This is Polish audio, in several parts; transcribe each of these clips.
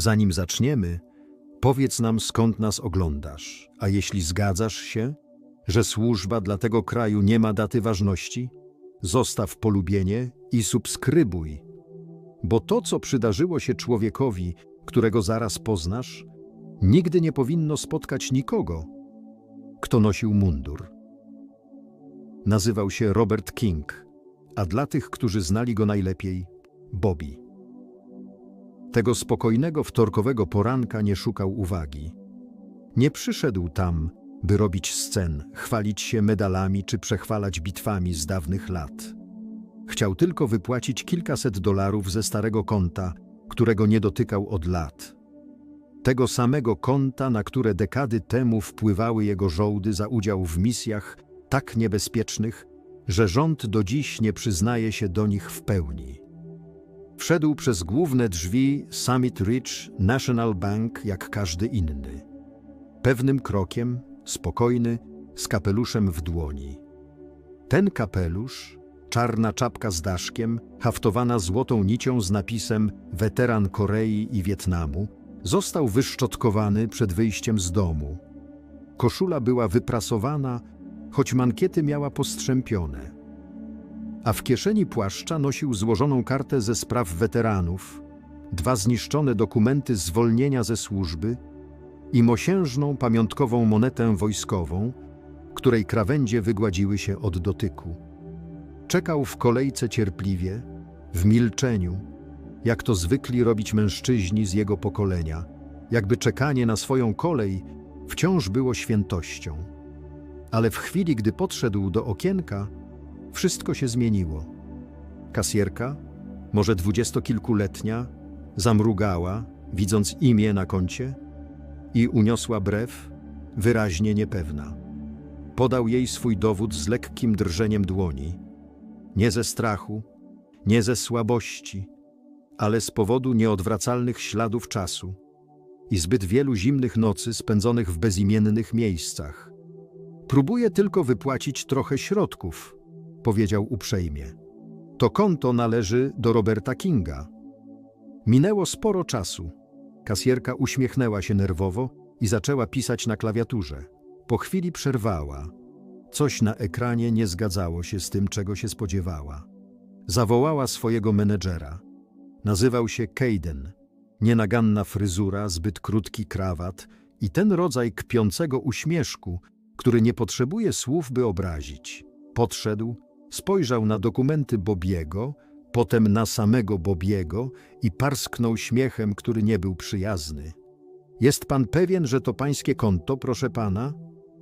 Zanim zaczniemy, powiedz nam skąd nas oglądasz, a jeśli zgadzasz się, że służba dla tego kraju nie ma daty ważności, zostaw polubienie i subskrybuj, bo to, co przydarzyło się człowiekowi, którego zaraz poznasz, nigdy nie powinno spotkać nikogo, kto nosił mundur. Nazywał się Robert King, a dla tych, którzy znali go najlepiej, Bobby. Tego spokojnego wtorkowego poranka nie szukał uwagi. Nie przyszedł tam, by robić scen, chwalić się medalami czy przechwalać bitwami z dawnych lat. Chciał tylko wypłacić kilkaset dolarów ze starego konta, którego nie dotykał od lat. Tego samego konta, na które dekady temu wpływały jego żołdy za udział w misjach tak niebezpiecznych, że rząd do dziś nie przyznaje się do nich w pełni. Wszedł przez główne drzwi Summit Ridge National Bank jak każdy inny. Pewnym krokiem, spokojny, z kapeluszem w dłoni. Ten kapelusz, czarna czapka z daszkiem, haftowana złotą nicią z napisem Weteran Korei i Wietnamu, został wyszczotkowany przed wyjściem z domu. Koszula była wyprasowana, choć mankiety miała postrzępione. A w kieszeni płaszcza nosił złożoną kartę ze spraw weteranów, dwa zniszczone dokumenty zwolnienia ze służby i mosiężną pamiątkową monetę wojskową, której krawędzie wygładziły się od dotyku. Czekał w kolejce cierpliwie, w milczeniu, jak to zwykli robić mężczyźni z jego pokolenia, jakby czekanie na swoją kolej wciąż było świętością. Ale w chwili, gdy podszedł do okienka, wszystko się zmieniło. Kasjerka, może dwudziestokilkuletnia, zamrugała, widząc imię na koncie i uniosła brew, wyraźnie niepewna. Podał jej swój dowód z lekkim drżeniem dłoni. Nie ze strachu, nie ze słabości, ale z powodu nieodwracalnych śladów czasu i zbyt wielu zimnych nocy spędzonych w bezimiennych miejscach. Próbuję tylko wypłacić trochę środków, powiedział uprzejmie. To konto należy do Roberta Kinga. Minęło sporo czasu. Kasjerka uśmiechnęła się nerwowo i zaczęła pisać na klawiaturze. Po chwili przerwała. Coś na ekranie nie zgadzało się z tym, czego się spodziewała. Zawołała swojego menedżera. Nazywał się Kejden. Nienaganna fryzura, zbyt krótki krawat i ten rodzaj kpiącego uśmieszku, który nie potrzebuje słów, by obrazić. Podszedł, spojrzał na dokumenty Bobiego, potem na samego Bobiego i parsknął śmiechem, który nie był przyjazny. Jest pan pewien, że to pańskie konto, proszę pana?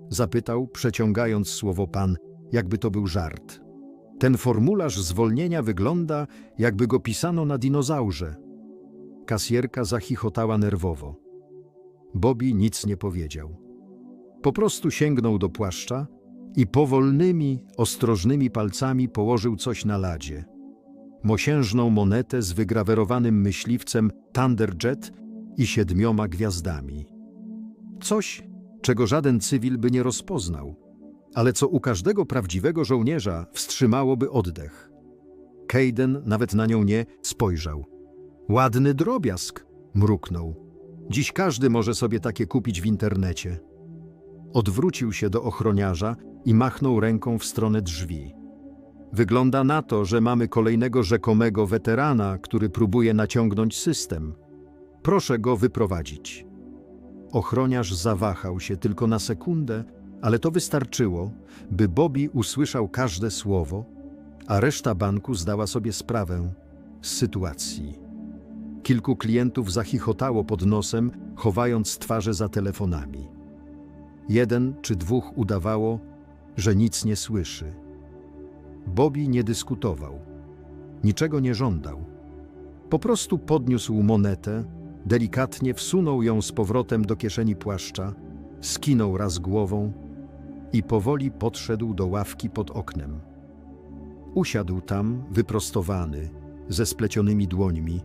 Zapytał, przeciągając słowo pan, jakby to był żart. Ten formularz zwolnienia wygląda, jakby go pisano na dinozaurze. Kasjerka zachichotała nerwowo. Bobby nic nie powiedział. Po prostu sięgnął do płaszcza i powolnymi, ostrożnymi palcami położył coś na ladzie. Mosiężną monetę z wygrawerowanym myśliwcem Thunderjet i siedmioma gwiazdami. Coś, czego żaden cywil by nie rozpoznał, ale co u każdego prawdziwego żołnierza wstrzymałoby oddech. Kejden nawet na nią nie spojrzał. Ładny drobiazg, mruknął. Dziś każdy może sobie takie kupić w internecie. Odwrócił się do ochroniarza i machnął ręką w stronę drzwi. Wygląda na to, że mamy kolejnego rzekomego weterana, który próbuje naciągnąć system. Proszę go wyprowadzić. Ochroniarz zawahał się tylko na sekundę, ale to wystarczyło, by Bobby usłyszał każde słowo, a reszta banku zdała sobie sprawę z sytuacji. Kilku klientów zachichotało pod nosem, chowając twarze za telefonami. Jeden czy dwóch udawało, że nic nie słyszy. Bobby nie dyskutował, niczego nie żądał. Po prostu podniósł monetę, delikatnie wsunął ją z powrotem do kieszeni płaszcza, skinął raz głową i powoli podszedł do ławki pod oknem. Usiadł tam, wyprostowany, ze splecionymi dłońmi,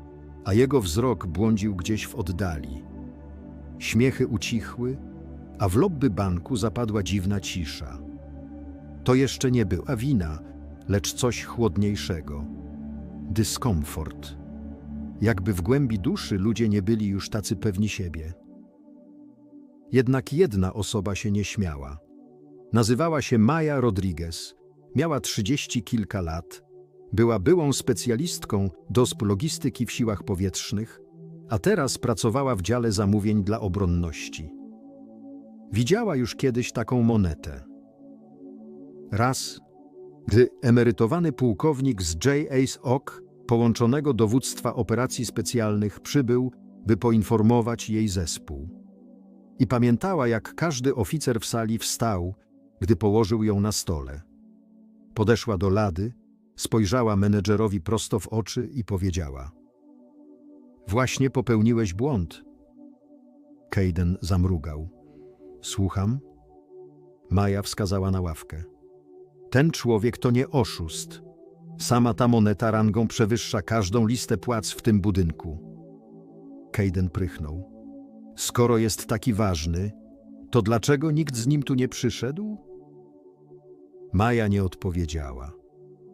a jego wzrok błądził gdzieś w oddali. Śmiechy ucichły, a w lobby banku zapadła dziwna cisza. To jeszcze nie była wina, lecz coś chłodniejszego. Dyskomfort. jakby w głębi duszy ludzie nie byli już tacy pewni siebie. Jednak jedna osoba się nie śmiała. Nazywała się Maja Rodriguez, miała trzydzieści kilka lat, była byłą specjalistką dosp logistyki w siłach powietrznych, a teraz pracowała w dziale zamówień dla obronności. Widziała już kiedyś taką monetę. Raz, gdy emerytowany pułkownik z J.A.'s OK, połączonego dowództwa operacji specjalnych, przybył, by poinformować jej zespół. I pamiętała, jak każdy oficer w sali wstał, gdy położył ją na stole. Podeszła do lady, spojrzała menedżerowi prosto w oczy i powiedziała: Właśnie popełniłeś błąd. Kejden zamrugał. Słucham? Maja wskazała na ławkę. Ten człowiek to nie oszust. Sama ta moneta rangą przewyższa każdą listę płac w tym budynku. Kejden prychnął. Skoro jest taki ważny, to dlaczego nikt z nim tu nie przyszedł? Maja nie odpowiedziała.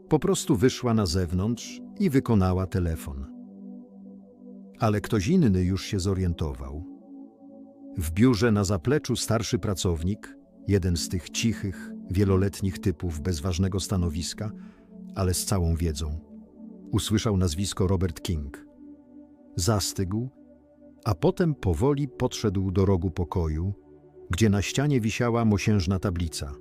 Po prostu wyszła na zewnątrz i wykonała telefon. Ale ktoś inny już się zorientował. W biurze na zapleczu starszy pracownik, jeden z tych cichych, wieloletnich typów bez ważnego stanowiska, ale z całą wiedzą, usłyszał nazwisko Robert King. Zastygł, a potem powoli podszedł do rogu pokoju, gdzie na ścianie wisiała mosiężna tablica.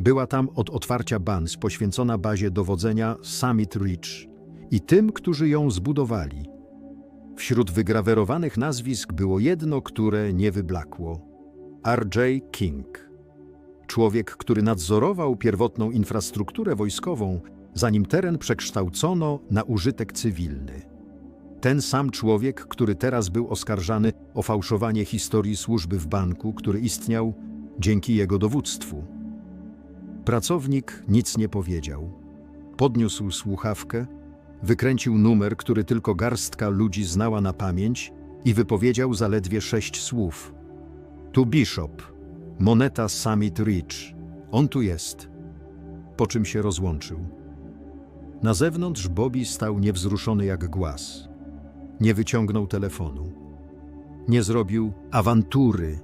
Była tam od otwarcia BANS poświęcona bazie dowodzenia Summit Ridge i tym, którzy ją zbudowali. Wśród wygrawerowanych nazwisk było jedno, które nie wyblakło. R.J. King. Człowiek, który nadzorował pierwotną infrastrukturę wojskową, zanim teren przekształcono na użytek cywilny. Ten sam człowiek, który teraz był oskarżany o fałszowanie historii służby w banku, który istniał dzięki jego dowództwu. Pracownik nic nie powiedział. Podniósł słuchawkę, wykręcił numer, który tylko garstka ludzi znała na pamięć i wypowiedział zaledwie sześć słów. Tu Bishop, moneta Summit Ridge. On tu jest. Po czym się rozłączył. Na zewnątrz Bobby stał niewzruszony jak głaz. Nie wyciągnął telefonu. Nie zrobił awantury.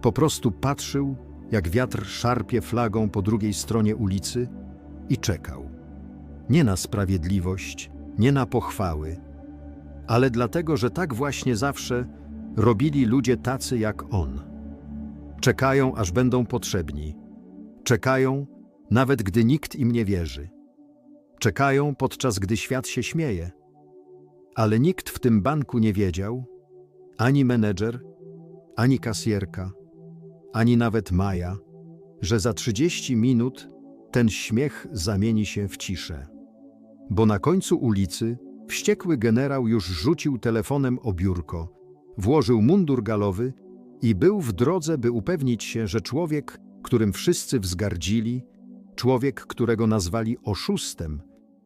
Po prostu patrzył, jak wiatr szarpie flagą po drugiej stronie ulicy i czekał. Nie na sprawiedliwość, nie na pochwały, ale dlatego, że tak właśnie zawsze robili ludzie tacy jak on. Czekają, aż będą potrzebni. Czekają, nawet gdy nikt im nie wierzy. Czekają, podczas gdy świat się śmieje. Ale nikt w tym banku nie wiedział, ani menedżer, ani kasjerka, ani nawet Maja, że za 30 minut ten śmiech zamieni się w ciszę. Bo na końcu ulicy wściekły generał już rzucił telefonem o biurko, włożył mundur galowy i był w drodze, by upewnić się, że człowiek, którym wszyscy wzgardzili, człowiek, którego nazwali oszustem,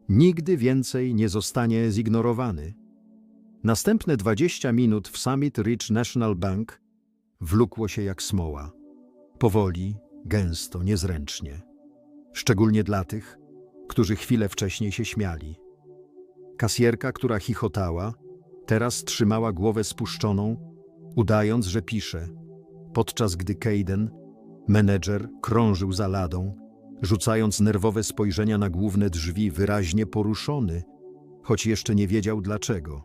nigdy więcej nie zostanie zignorowany. Następne 20 minut w Summit Ridge National Bank wlókło się jak smoła. Powoli, gęsto, niezręcznie. Szczególnie dla tych, którzy chwilę wcześniej się śmiali. Kasjerka, która chichotała, teraz trzymała głowę spuszczoną, udając, że pisze, podczas gdy Kejden, menedżer, krążył za ladą, rzucając nerwowe spojrzenia na główne drzwi, wyraźnie poruszony, choć jeszcze nie wiedział dlaczego.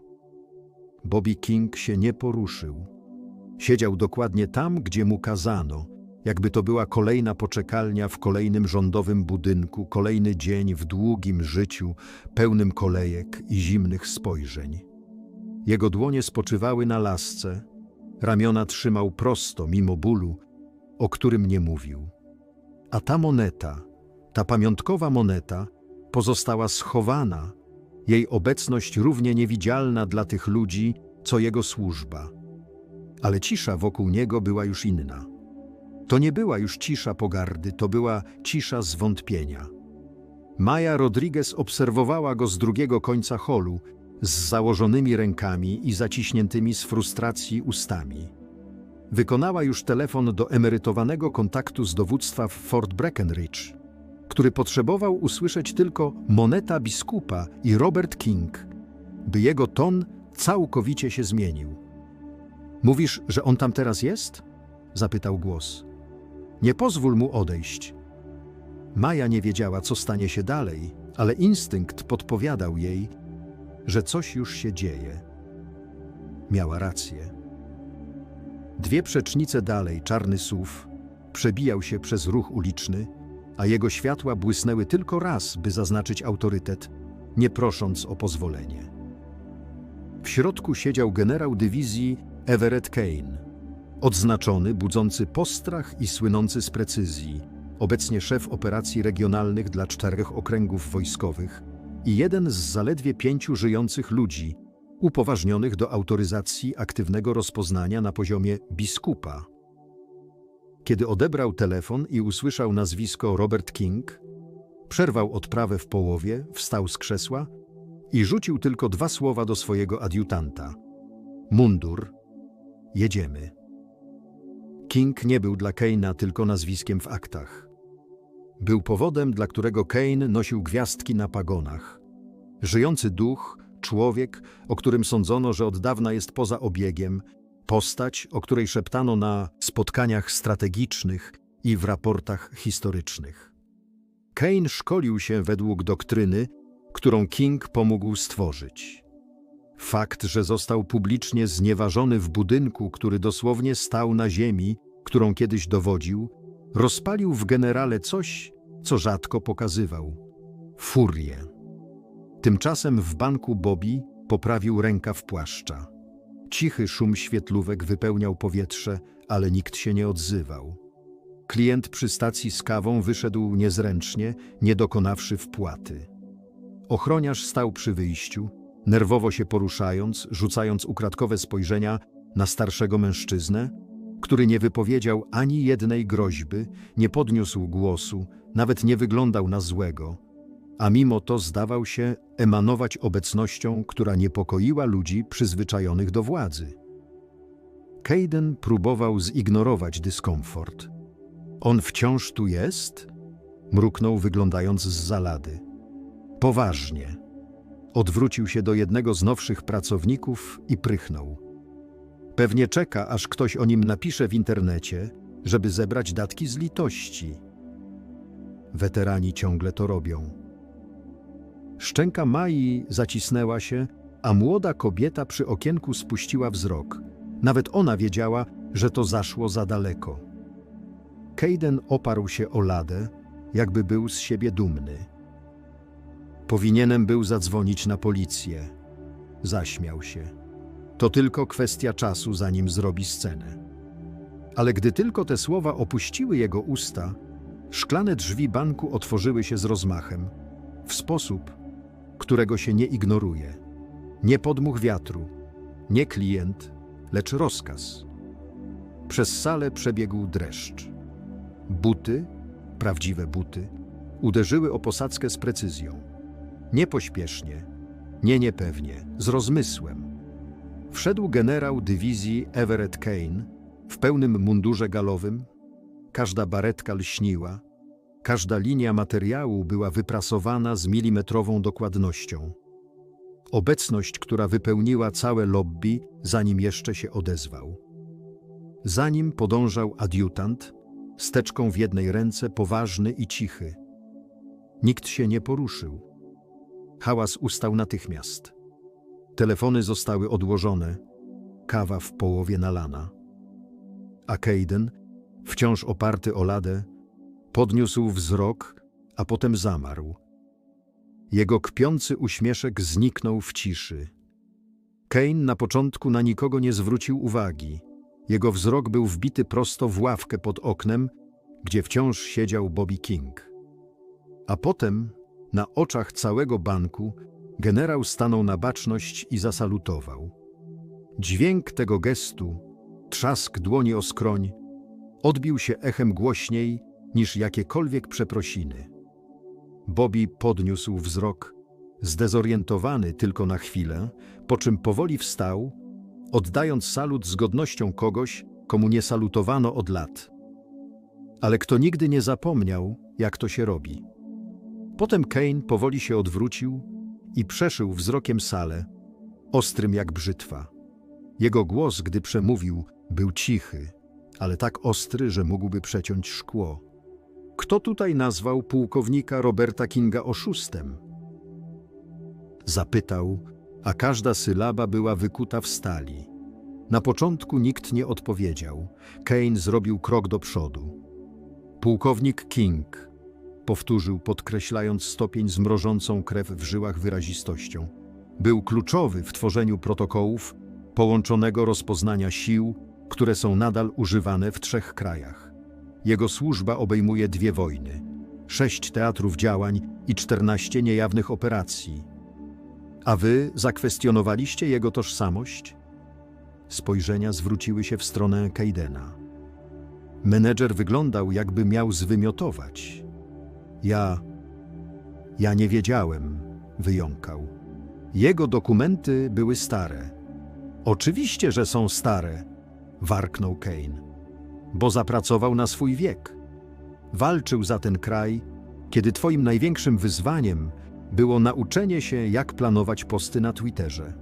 Bobby King się nie poruszył. Siedział dokładnie tam, gdzie mu kazano, jakby to była kolejna poczekalnia w kolejnym rządowym budynku, kolejny dzień w długim życiu, pełnym kolejek i zimnych spojrzeń. Jego dłonie spoczywały na lasce, ramiona trzymał prosto, mimo bólu, o którym nie mówił. A ta moneta, ta pamiątkowa moneta, pozostała schowana, jej obecność równie niewidzialna dla tych ludzi, co jego służba. Ale cisza wokół niego była już inna. To nie była już cisza pogardy, to była cisza zwątpienia. Maja Rodriguez obserwowała go z drugiego końca holu, z założonymi rękami i zaciśniętymi z frustracji ustami. Wykonała już telefon do emerytowanego kontaktu z dowództwa w Fort Breckenridge, który potrzebował usłyszeć tylko moneta biskupa i Robert King, by jego ton całkowicie się zmienił. Mówisz, że on tam teraz jest? zapytał głos. Nie pozwól mu odejść. Maja nie wiedziała, co stanie się dalej, ale instynkt podpowiadał jej, że coś już się dzieje. Miała rację. Dwie przecznice dalej, czarny SUV przebijał się przez ruch uliczny, a jego światła błysnęły tylko raz, by zaznaczyć autorytet, nie prosząc o pozwolenie. W środku siedział generał dywizji Everett Kane, odznaczony, budzący postrach i słynący z precyzji, obecnie szef operacji regionalnych dla czterech okręgów wojskowych i jeden z zaledwie pięciu żyjących ludzi, upoważnionych do autoryzacji aktywnego rozpoznania na poziomie biskupa. Kiedy odebrał telefon i usłyszał nazwisko Robert King, przerwał odprawę w połowie, wstał z krzesła i rzucił tylko dwa słowa do swojego adiutanta. Mundur, jedziemy. King nie był dla Kane'a tylko nazwiskiem w aktach. Był powodem, dla którego Kane nosił gwiazdki na pagonach. Żyjący duch, człowiek, o którym sądzono, że od dawna jest poza obiegiem, postać, o której szeptano na spotkaniach strategicznych i w raportach historycznych. Kane szkolił się według doktryny, którą King pomógł stworzyć. Fakt, że został publicznie znieważony w budynku, który dosłownie stał na ziemi, którą kiedyś dowodził, rozpalił w generale coś, co rzadko pokazywał furię. Tymczasem w banku Bobby poprawił rękaw płaszcza. Cichy szum świetlówek wypełniał powietrze, ale nikt się nie odzywał. Klient przy stacji z kawą wyszedł niezręcznie, nie dokonawszy wpłaty. Ochroniarz stał przy wyjściu, nerwowo się poruszając, rzucając ukradkowe spojrzenia na starszego mężczyznę, który nie wypowiedział ani jednej groźby, nie podniósł głosu, nawet nie wyglądał na złego, a mimo to zdawał się emanować obecnością, która niepokoiła ludzi przyzwyczajonych do władzy. Caden próbował zignorować dyskomfort. On wciąż tu jest? Mruknął, wyglądając z zalady. Poważnie. Odwrócił się do jednego z nowszych pracowników i prychnął. Pewnie czeka, aż ktoś o nim napisze w internecie, żeby zebrać datki z litości. Weterani ciągle to robią. Szczęka Mai zacisnęła się, a młoda kobieta przy okienku spuściła wzrok. Nawet ona wiedziała, że to zaszło za daleko. Kejden oparł się o ladę, jakby był z siebie dumny. Powinienem był zadzwonić na policję. Zaśmiał się. To tylko kwestia czasu, zanim zrobi scenę. Ale gdy tylko te słowa opuściły jego usta, szklane drzwi banku otworzyły się z rozmachem, w sposób, którego się nie ignoruje. Nie podmuch wiatru, nie klient, lecz rozkaz. Przez salę przebiegł dreszcz. Buty, prawdziwe buty, uderzyły o posadzkę z precyzją. Nie pośpiesznie, nie niepewnie, z rozmysłem. Wszedł generał dywizji Everett Kane w pełnym mundurze galowym. Każda baretka lśniła, każda linia materiału była wyprasowana z milimetrową dokładnością. Obecność, która wypełniła całe lobby, zanim jeszcze się odezwał. Zanim podążał adiutant, steczką w jednej ręce poważny i cichy. Nikt się nie poruszył. Hałas ustał natychmiast. Telefony zostały odłożone, kawa w połowie nalana. A Caden, wciąż oparty o ladę, podniósł wzrok, a potem zamarł. Jego kpiący uśmieszek zniknął w ciszy. Kane na początku na nikogo nie zwrócił uwagi. Jego wzrok był wbity prosto w ławkę pod oknem, gdzie wciąż siedział Bobby King. A potem, na oczach całego banku, generał stanął na baczność i zasalutował. Dźwięk tego gestu, trzask dłoni o skroń, odbił się echem głośniej niż jakiekolwiek przeprosiny. Bobby podniósł wzrok, zdezorientowany tylko na chwilę, po czym powoli wstał, oddając salut z godnością kogoś, komu nie salutowano od lat. Ale kto nigdy nie zapomniał, jak to się robi. Potem Kane powoli się odwrócił i przeszył wzrokiem salę, ostrym jak brzytwa. Jego głos, gdy przemówił, był cichy, ale tak ostry, że mógłby przeciąć szkło. Kto tutaj nazwał pułkownika Roberta Kinga oszustem? Zapytał, a każda sylaba była wykuta w stali. Na początku nikt nie odpowiedział. Kane zrobił krok do przodu. Pułkownik King, powtórzył, podkreślając stopień z mrożącą krew w żyłach wyrazistością. Był kluczowy w tworzeniu protokołów połączonego rozpoznania sił, które są nadal używane w trzech krajach. Jego służba obejmuje dwie wojny, sześć teatrów działań i czternaście niejawnych operacji. A wy zakwestionowaliście jego tożsamość? Spojrzenia zwróciły się w stronę Kaidena. Menedżer wyglądał, jakby miał zwymiotować. Ja. Ja nie wiedziałem, wyjąkał. Jego dokumenty były stare. Oczywiście, że są stare, warknął Kane, bo zapracował na swój wiek. Walczył za ten kraj, kiedy twoim największym wyzwaniem było nauczenie się, jak planować posty na Twitterze.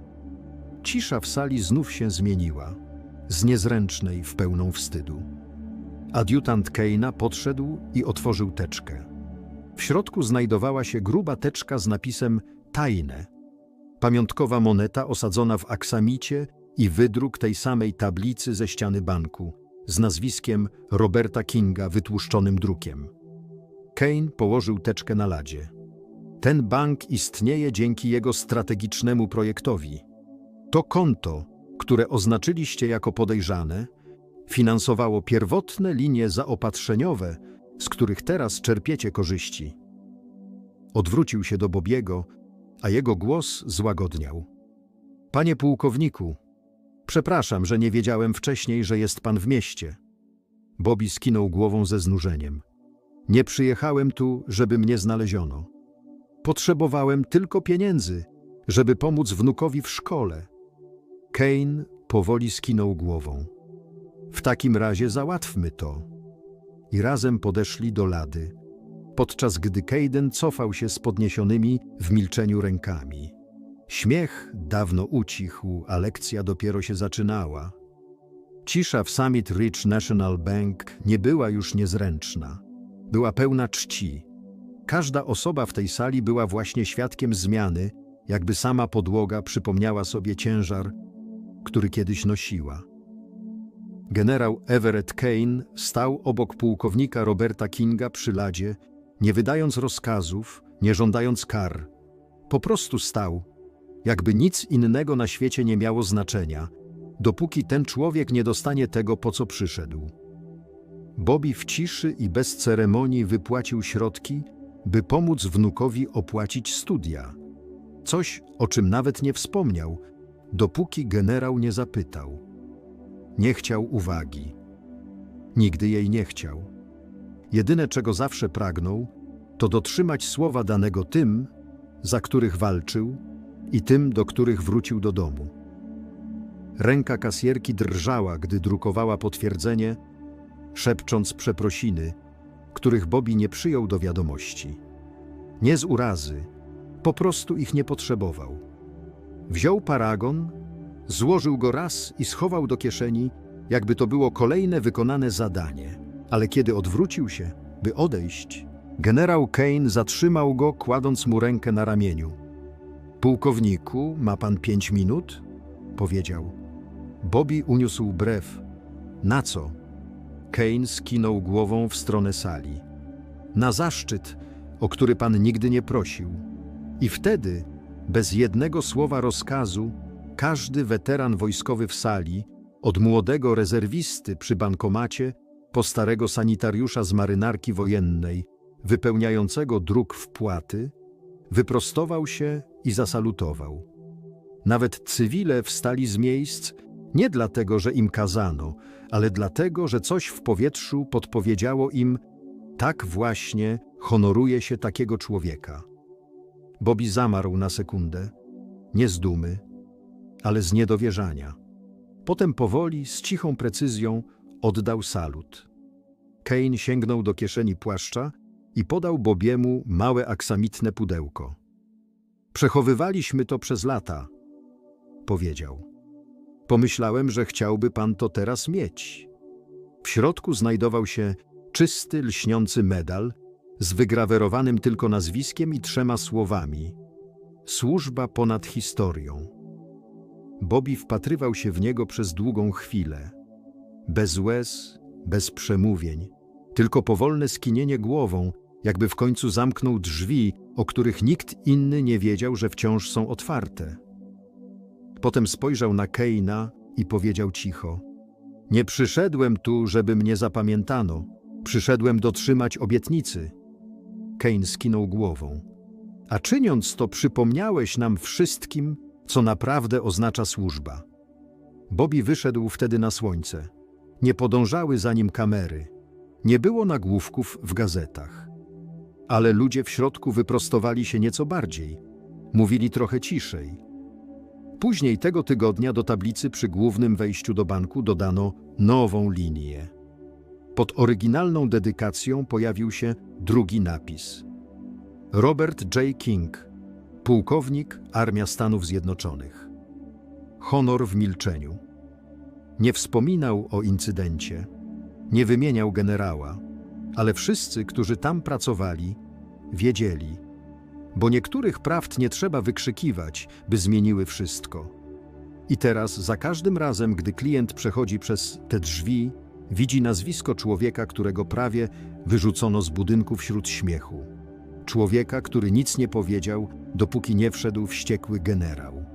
Cisza w sali znów się zmieniła, z niezręcznej w pełną wstydu. Adiutant Keina podszedł i otworzył teczkę. W środku znajdowała się gruba teczka z napisem tajne. Pamiątkowa moneta osadzona w aksamicie i wydruk tej samej tablicy ze ściany banku z nazwiskiem Roberta Kinga wytłuszczonym drukiem. Kane położył teczkę na ladzie. Ten bank istnieje dzięki jego strategicznemu projektowi. To konto, które oznaczyliście jako podejrzane, finansowało pierwotne linie zaopatrzeniowe, z których teraz czerpiecie korzyści. Odwrócił się do Bobiego, a jego głos złagodniał. Panie pułkowniku, przepraszam, że nie wiedziałem wcześniej, że jest pan w mieście. Bobby skinął głową ze znużeniem. Nie przyjechałem tu, żeby mnie znaleziono. Potrzebowałem tylko pieniędzy, żeby pomóc wnukowi w szkole. Kane powoli skinął głową. W takim razie załatwmy to. I razem podeszli do lady, podczas gdy Caden cofał się z podniesionymi w milczeniu rękami. Śmiech dawno ucichł, a lekcja dopiero się zaczynała. Cisza w Summit Ridge National Bank nie była już niezręczna. Była pełna czci. Każda osoba w tej sali była właśnie świadkiem zmiany, jakby sama podłoga przypomniała sobie ciężar, który kiedyś nosiła. Generał Everett Kane stał obok pułkownika Roberta Kinga przy ladzie, nie wydając rozkazów, nie żądając kar. Po prostu stał, jakby nic innego na świecie nie miało znaczenia, dopóki ten człowiek nie dostanie tego, po co przyszedł. Bobby w ciszy i bez ceremonii wypłacił środki, by pomóc wnukowi opłacić studia. Coś, o czym nawet nie wspomniał, dopóki generał nie zapytał. Nie chciał uwagi. Nigdy jej nie chciał. Jedyne, czego zawsze pragnął, to dotrzymać słowa danego tym, za których walczył i tym, do których wrócił do domu. Ręka kasjerki drżała, gdy drukowała potwierdzenie, szepcząc przeprosiny, których Bobby nie przyjął do wiadomości. Nie z urazy, po prostu ich nie potrzebował. Wziął paragon, złożył go raz i schował do kieszeni, jakby to było kolejne wykonane zadanie. Ale kiedy odwrócił się, by odejść, generał Kane zatrzymał go, kładąc mu rękę na ramieniu. Pułkowniku, ma pan pięć minut? powiedział. Bobby uniósł brew. Na co? Kane skinął głową w stronę sali. Na zaszczyt, o który pan nigdy nie prosił. I wtedy, bez jednego słowa rozkazu, każdy weteran wojskowy w sali, od młodego rezerwisty przy bankomacie, po starego sanitariusza z marynarki wojennej, wypełniającego druk wpłaty, wyprostował się i zasalutował. Nawet cywile wstali z miejsc nie dlatego, że im kazano, ale dlatego, że coś w powietrzu podpowiedziało im, tak właśnie honoruje się takiego człowieka. Bobby zamarł na sekundę, nie z dumy, ale z niedowierzania. Potem powoli, z cichą precyzją, oddał salut. Kane sięgnął do kieszeni płaszcza i podał Bobiemu małe aksamitne pudełko. Przechowywaliśmy to przez lata. powiedział. Pomyślałem, że chciałby pan to teraz mieć. W środku znajdował się czysty, lśniący medal z wygrawerowanym tylko nazwiskiem i trzema słowami: Służba ponad historią. Bobby wpatrywał się w niego przez długą chwilę. Bez łez, bez przemówień, tylko powolne skinienie głową, jakby w końcu zamknął drzwi, o których nikt inny nie wiedział, że wciąż są otwarte. Potem spojrzał na Keina i powiedział cicho: Nie przyszedłem tu, żeby mnie zapamiętano. Przyszedłem dotrzymać obietnicy. Kane skinął głową. A czyniąc to, przypomniałeś nam wszystkim, co naprawdę oznacza służba. Bobby wyszedł wtedy na słońce. Nie podążały za nim kamery. Nie było nagłówków w gazetach. Ale ludzie w środku wyprostowali się nieco bardziej. Mówili trochę ciszej. Później tego tygodnia do tablicy przy głównym wejściu do banku dodano nową linię. Pod oryginalną dedykacją pojawił się drugi napis. Robert J. King, pułkownik Armia Stanów Zjednoczonych. Honor w milczeniu. Nie wspominał o incydencie, nie wymieniał generała, ale wszyscy, którzy tam pracowali, wiedzieli, bo niektórych prawd nie trzeba wykrzykiwać, by zmieniły wszystko. I teraz, za każdym razem, gdy klient przechodzi przez te drzwi, widzi nazwisko człowieka, którego prawie wyrzucono z budynku wśród śmiechu. Człowieka, który nic nie powiedział, dopóki nie wszedł wściekły generał.